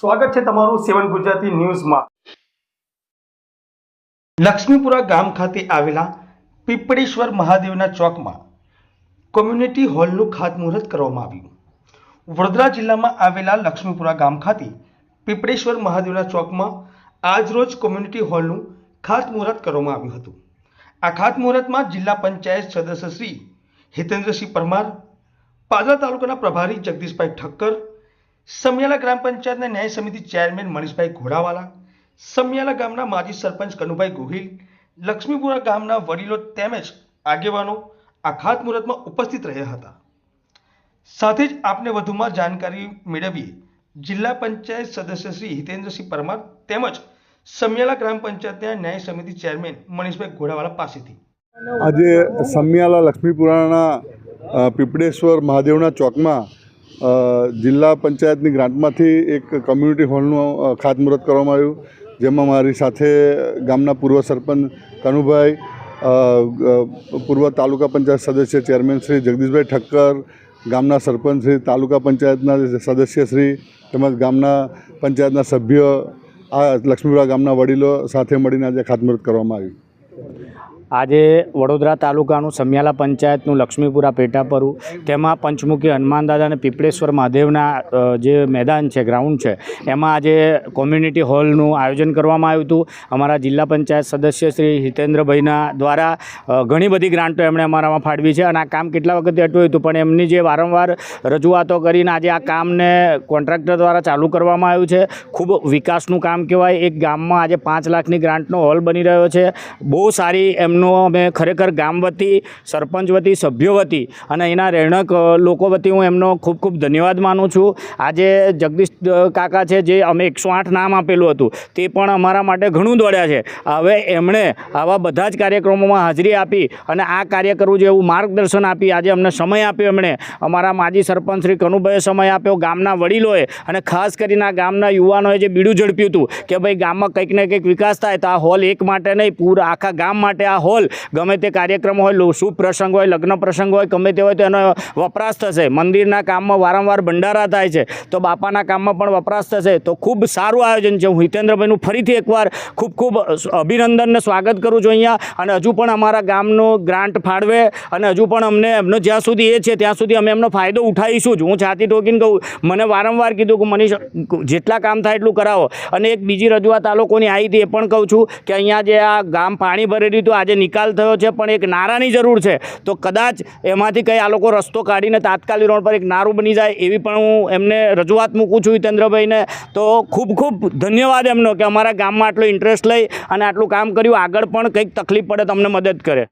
સ્વાગત છે તમારું સેવન ગુજરાતી ન્યૂઝમાં. લક્ષ્મીપુરા ગામ ખાતે આવેલા પીપળેશ્વર મહાદેવના ચોકમાં કોમ્યુનિટી હોલનું ખાતમુહૂર્ત કરવામાં આવ્યું. વડોદરા જિલ્લામાં આવેલા લક્ષ્મીપુરા ગામ ખાતે પીપળેશ્વર મહાદેવના ચોકમાં આજરોજ કોમ્યુનિટી હોલનું ખાતમુહૂર્ત કરવામાં આવ્યું હતું. આ ખાતમુહૂર્તમાં જિલ્લા પંચાયત સદસ્ય શ્રી હિતેન્દ્રસિંહ પરમાર, પાદરા તાલુકાના પ્રભારી જગદીશભાઈ ઠક્કર સમિયાલા ગ્રામ પંચાયતના ન્યાય સમિતિ ચેરમેન મનીષભાઈ ઘોડાવાલા, સમિયાલા ગામના માજી સરપંચ કનુભાઈ ગોહિલ, લક્ષ્મીપુરા ગામના વડીલો તેમજ આગેવાનો આ ખાતમુહૂર્તમાં ઉપસ્થિત રહ્યા હતા. સાથે જ આપને વધુમાં જાણકારી મેળવીએ જિલ્લા પંચાયત સદસ્ય શ્રી હિતેન્દ્રસિંહ પરમાર તેમજ સમિયાલા ગ્રામ પંચાયતના ન્યાય સમિતિ ચેરમેન મનીષભાઈ ઘોડાવાલા પાસેથી. આજે સમિયાલા લક્ષ્મીપુરાના પીપળેશ્વર મહાદેવના ચોકમાં જિલ્લા પંચાયતની ગ્રાન્ટમાંથી એક કમ્યુનિટી હોલનું ખાતમુહૂર્ત કરવામાં આવ્યું. જેમાં મારી સાથે ગામના પૂર્વ સરપંચ કનુભાઈ પૂર્વ તાલુકા પંચાયત સદસ્ય ચેરમેન શ્રી જગદીશભાઈ ઠક્કર, ગામના સરપંચ શ્રી તાલુકા પંચાયતના સદસ્ય શ્રી તેમજ ગામના પંચાયતના સભ્ય આ લક્ષ્મીપુરા ગામના વડીલો સાથે મળીને આજે ખાતમુહૂર્ત કરવામાં આવ્યું. આજે વડોદરા તાલુકાનું સમિયાલા પંચાયતનું લક્ષ્મીપુરા પેટાપરું તેમાં પંચમુખી હનુમાનદાદા અને પીપળેશ્વર મહાદેવના જે મેદાન છે ગ્રાઉન્ડ છે, એમાં આજે કોમ્યુનિટી હોલનું આયોજન કરવામાં આવ્યું હતું. અમારા જિલ્લા પંચાયત સદસ્ય શ્રી હિતેન્દ્રભાઈના દ્વારા ઘણી બધી ગ્રાન્ટો એમણે અમારામાં ફાળવી છે અને આ કામ કેટલા વખતે અટવ્યું હતું, પણ એમની જે વારંવાર રજૂઆતો કરીને આજે આ કામને કોન્ટ્રાક્ટર દ્વારા ચાલુ કરવામાં આવ્યું છે. ખૂબ વિકાસનું કામ કહેવાય. એક ગામમાં આજે પાંચ લાખની ગ્રાન્ટનો હોલ બની રહ્યો છે. બહુ સારી એમનો અમે ખરેખર ગામ વતી, સરપંચ વતી, સભ્યો વતી અને એના રહેણક લોકો વતી હું એમનો ખૂબ ખૂબ ધન્યવાદ માનું છું. આજે જગદીશ કાકા છે જે અમે એકસો આઠ નામ આપેલું હતું, તે પણ અમારા માટે ઘણું દોડ્યા છે. હવે એમણે આવા બધા જ કાર્યક્રમોમાં હાજરી આપી અને આ કાર્ય કરવું જોઈએ એવું માર્ગદર્શન આપી, આજે અમને સમય આપ્યો એમણે. અમારા માજી સરપંચ શ્રી કનુભાઈએ સમય આપ્યો ગામના વડીલોએ અને ખાસ કરીને આ ગામના યુવાનોએ જે બીડું ઝડપ્યું હતું કે ભાઈ ગામમાં કંઈક ને કંઈક વિકાસ થાય તો આ હોલ એક માટે નહીં, પૂરા આખા ગામ માટે આ હોલ ગમે તે કાર્યક્રમ હોય શુભ પ્રસંગ હોય, લગ્ન પ્રસંગ હોય, ગમે તે હોય, તો એનો વપરાશ થશે. મંદિરના કામમાં વારંવાર ભંડારા થાય છે, તો બાપાના કામમાં પણ વપરાશ થશે. તો ખૂબ સારું આયોજન છે. હું હિતેન્દ્રભાઈનું ફરીથી એકવાર ખૂબ ખૂબ અભિનંદનને સ્વાગત કરું છું અહીંયા. અને હજુ પણ અમારા ગામનો ગ્રાન્ટ ફાળવે અને હજુ પણ અમને એમનો જ્યાં સુધી એ છે, ત્યાં સુધી અમે એમનો ફાયદો ઉઠાવીશું જ. હું છાતી ઠોકીને કહું, મને વારંવાર કીધું કે, મનીષ, જેટલા કામ થાય એટલું કરાવો. અને એક બીજી રજૂઆત આ લોકોની આવી હતી, એ પણ કહું છું કે અહીંયા જે આ ગામ પાણી ભરેલું હતું, આજે નિકાલ થયો છે પણ એક નારાની જરૂર છે. તો કદાચ એમાંથી કંઈ આ લોકો રસ્તો કાઢીને તાત્કાલિક રોડ પર એક નારું બની જાય એવી પણ હું એમને રજૂઆત મૂકું છું હિતેન્દ્રભાઈને. તો ખૂબ ખૂબ ધન્યવાદ એમનો કે અમારા ગામમાં આટલો ઇન્ટરેસ્ટ લઈ અને આટલું કામ કર્યું. આગળ પણ કંઈક તકલીફ પડે તમને મદદ કરે.